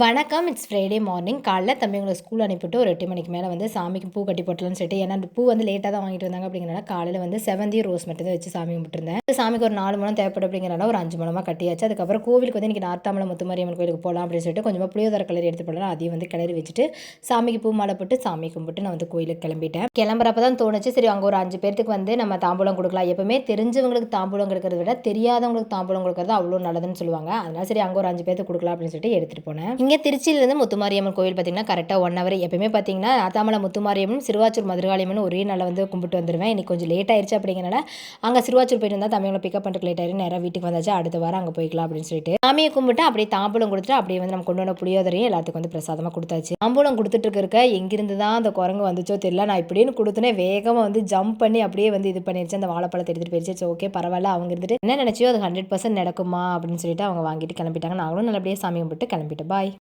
வணக்கம் it's Friday morning காலைல தம்பி உங்களை ஸ்கூல் அனுப்பிட்டு ஒரு எட்டு மணிக்கு மேலே வந்து சாமிக்கு பூ கட்டி போட்டலாம்னு சொல்லிட்டு ஏன்னா அந்த பூ வந்து லேட்டாக தான் வாங்கிட்டு வந்தாங்க. அப்படிங்கிறனால காலையில் வந்து செவந்தி ரோஸ் மட்டும் தான் வச்சு சாமி கும்பிட்டுருந்தேன். சாமிக்கு ஒரு நாலு மணம் தேவைப்படும் அப்படிங்கிறனால ஒரு அஞ்சு மணமாக கட்டியாச்சு. அதுக்கப்புறம் கோவிலுக்கு வந்து இன்றைக்கி நார்த்தாமலை முத்துமாரியம்மன் கோயிலுக்கு போகலாம் அப்படின்னு சொல்லிட்டு கொஞ்சமாக புளியோதர கலர் எடுத்து போடலாம். அதையும் வந்து கிளறி வச்சுட்டு சாமிக்கு பூ மாலை போட்டு சாமி கும்பிட்டு நான் வந்து கோயிலுக்கு கிளம்பிட்டேன். கிளம்புறப்ப தான் தோணுச்சு சரி அங்கே ஒரு அஞ்சு பேர்த்துக்கு வந்து நம்ம தாம்பூலம் கொடுக்கலாம். எப்பவுமே தெரிஞ்சவங்களுக்கு தாம்பூலம் கொடுக்கறத விட தெரியாதவங்களுக்கு தாம்பூலம் கொடுக்கறது அவ்வளோ நல்லதுன்னு சொல்லுவாங்க. அதனால சரி அங்கே ஒரு அஞ்சு பேர்த்துக்கு கொடுக்கலாம் அப்படின்னு சொல்லிட்டு எடுத்துகிட்டு போனேன். இங்கே திருச்சியிலேருந்து முத்துமாரியம்மன் கோவில் பார்த்தீங்கன்னா கரெக்டாக ஒன் ஹவர் எப்பயுமே பார்த்தீங்கன்னா ஆத்தாமலை முத்துமாரியம்மன் சிறுவாச்சூர் மதுரகாளியம்மன் ஒரே நாளில் வந்து கும்பிட்டு வந்துடுவேன் இன்னைக்கு கொஞ்சம் லேட் ஆயிடுச்சு அப்படிங்கிறனால அங்கே சிறுவாச்சூர் போயிட்டு வந்தால் தமிழை பிக்கப் பண்ணுறதுக்கு லேட் ஆயிரும். நேராக வீட்டுக்கு வந்தாச்சு அடுத்த வாரம் அங்கே போய்க்கலாம் அப்படின்னு சொல்லிட்டு. சாமியை கும்பிட்டு அப்படியே தாம்பூலம் கொடுத்துட்டு அப்படியே வந்து நம்ம கொண்டு வந்த புளியோதரையும் எல்லாத்துக்கும் வந்து பிரசாதமாக கொடுத்தாச்சு. தாம்பூலம் கொடுத்துட்டு இருக்க எங்கிருந்து தான் அந்த குரங்கு வந்துச்சோ தெரியல. நான் இப்படின்னு கொடுத்துனே வேகமாக வந்து ஜம்ப் பண்ணி அப்படியே வந்து இது பண்ணிருச்சு. அந்த வாழைப்பழத்தை எடுத்துகிட்டு போயிடுச்சு ஓகே பரவாயில்ல. அவங்க இருந்துட்டு என்ன நினச்சியோ அது ஹண்ட்ரட் பர்சன்ட் நடக்குமா அப்படின்னு சொல்லிட்டு அவங்க வாங்கிட்டு கிளம்பிட்டாங்க. நாங்களும் நல்லபடியாக சாமி கும்பிட்டு கிளம்பிட்டு பாய்